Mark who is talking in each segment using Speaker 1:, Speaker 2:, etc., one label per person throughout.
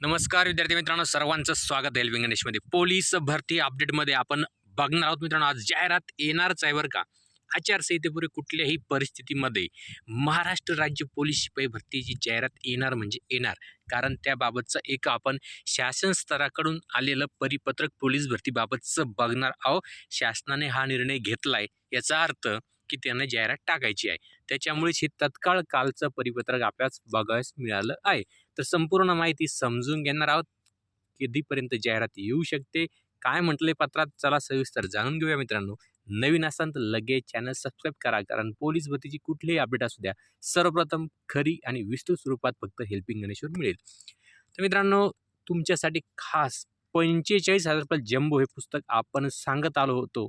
Speaker 1: नमस्कार विद्यार्थी मित्रांनो सर्वांचं स्वागत आहे विंगणेशमध्ये पोलीस भरती अपडेटमध्ये आपण बघणार आहोत मित्रांनो आज जाहिरात येणारच आहे बरं का. आचारसंहितेपूर्वी कुठल्याही परिस्थितीमध्ये महाराष्ट्र राज्य पोलीस शिपाई भरतीची जाहिरात येणार म्हणजे येणार. कारण त्याबाबतचं एक आपण शासन स्तराकडून आलेलं परिपत्रक पोलीस भरतीबाबतचं बघणार आहोत. शासनाने हा निर्णय घेतला आहे याचा अर्थ की त्यांना जाहिरात टाकायची आहे. त्याच्यामुळेच हे तत्काळ कालचं परिपत्रक आपल्याच बघायला मिळालं आहे. तर संपूर्ण माहिती समजून घेणार आहोत. कधीपर्यंत जाहिरात येऊ शकते? काय म्हटले पत्रात? चला सविस्तर जाणून घेऊया मित्रांनो. नवीन असाल तर लगेच चॅनल सबस्क्राईब करा कारण पोलीस भरतीची कुठलीही अपडेट असू द्या. सर्वप्रथम खरी आणि विस्तृत स्वरूपात फक्त हेल्पिंग गणेशवर मिळेल. तर मित्रांनो तुमच्यासाठी खास पंचेचाळीस हजार रुपये जम्बो हे पुस्तक आपण सांगत आलो होतो.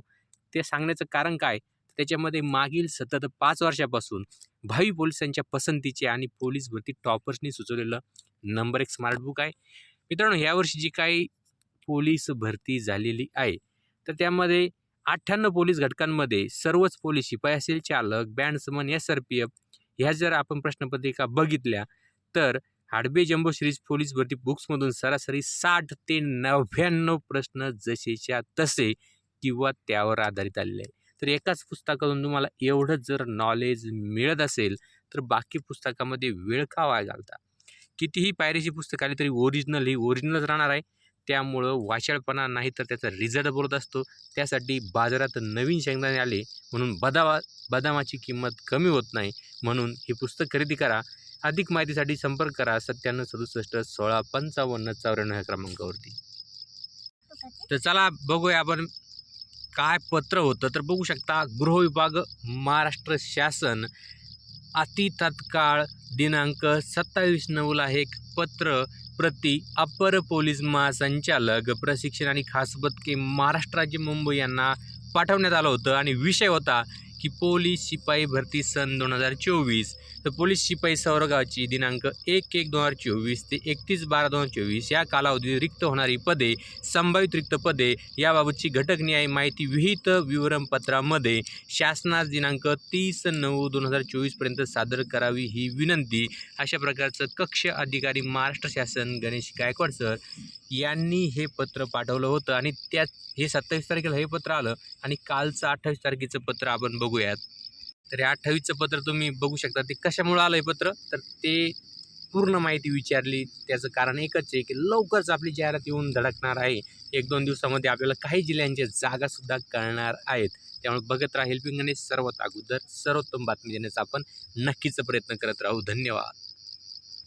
Speaker 1: ते सांगण्याचं कारण काय? त्याच्यामध्ये मागील सतत पाच वर्षापासून भावी पोलिसांच्या पसंतीचे आणि पोलीस भरती टॉपर्सनी सुचवलेलं नंबर एक स्मार्ट बुक आहे. मित्रांनो यावर्षी जी काही पोलीस भरती झालेली आहे तर त्यामध्ये अठ्ठ्याण्णव पोलीस घटकांमध्ये सर्वच पोलीस शिपाई असेल चालक bandsman S R P F ह्या जर आपण प्रश्नपत्रिका बघितल्या तर हाडबे जम्बो सिरीज पोलीस भरती बुक्समधून सरासरी साठ ते नव्याण्णव प्रश्न जसेच्या तसे किंवा त्यावर आधारित आलेले आहे तर एकाच पुस्तकातून तुम्हाला एवढं जर नॉलेज मिळत असेल तर बाकी पुस्तकामध्ये वेळ का वाया घालता? कितीही पायरीची पुस्तक आली तरी ओरिजिनल ही ओरिजिनलच राहणार आहे. त्यामुळं वाचाळपणा नाही तर त्याचा रिझल्ट बोलत असतो. त्यासाठी बाजारात नवीन शेंगदाणे आले म्हणून बदावा बदामाची किंमत कमी होत नाही म्हणून हे पुस्तक खरेदी करा. अधिक माहितीसाठी संपर्क करा सत्त्याण्णव सदुसष्ट सोळा पंचावन्न चौऱ्याण्णव ह्या क्रमांकावरती. तर चला बघूया आपण काय पत्र होतं तर बघू शकता गृहविभाग महाराष्ट्र शासन अति तत्काळ दिनांक सत्तावीस नऊला हे एक पत्र प्रति अपर पोलीस महासंचालक प्रशिक्षण आणि खास पथके महाराष्ट्र राज्य मुंबई यांना पाठवण्यात आलं होतं. आणि विषय होता की पोलीस शिपाई भरती सन दोन हजार चोवीस. तर पोलीस शिपाई सौरगावची दिनांक एक एक दोन हजार चोवीस ते एकतीस बारा दोन हजार चोवीस या कालावधीत रिक्त होणारी पदे संभावित रिक्त पदे याबाबतची घटकन्याय माहिती विहित विवरणपत्रामध्ये शासनास दिनांक तीस नऊ दोन हजार चोवीसपर्यंत सादर करावी ही विनंती. अशा प्रकारचं कक्ष अधिकारी महाराष्ट्र शासन गणेश गायकवाड सर यांनी हे पत्र पाठवलं होतं आणि त्यात हे सत्तावीस तारखेला हे पत्र आलं आणि कालचं अठ्ठावीस तारखेचं पत्र आपण बघूयात. तर हे अठ्ठावीसचं पत्र तुम्ही बघू शकता. ते कशामुळं आलं आहे पत्र? तर ते पूर्ण माहिती विचारली. त्याचं कारण एकच आहे की लवकरच आपली जाहिरात येऊन धडकणार आहे. एक दोन दिवसामध्ये आपल्याला काही जिल्ह्यांच्या जागासुद्धा कळणार आहेत. त्यामुळे बघत राहा हेल्पिंग गणेश सर्वात अगोदर. सर्वोत्तम बातमी देण्याचा आपण नक्कीच प्रयत्न करत राहू. धन्यवाद.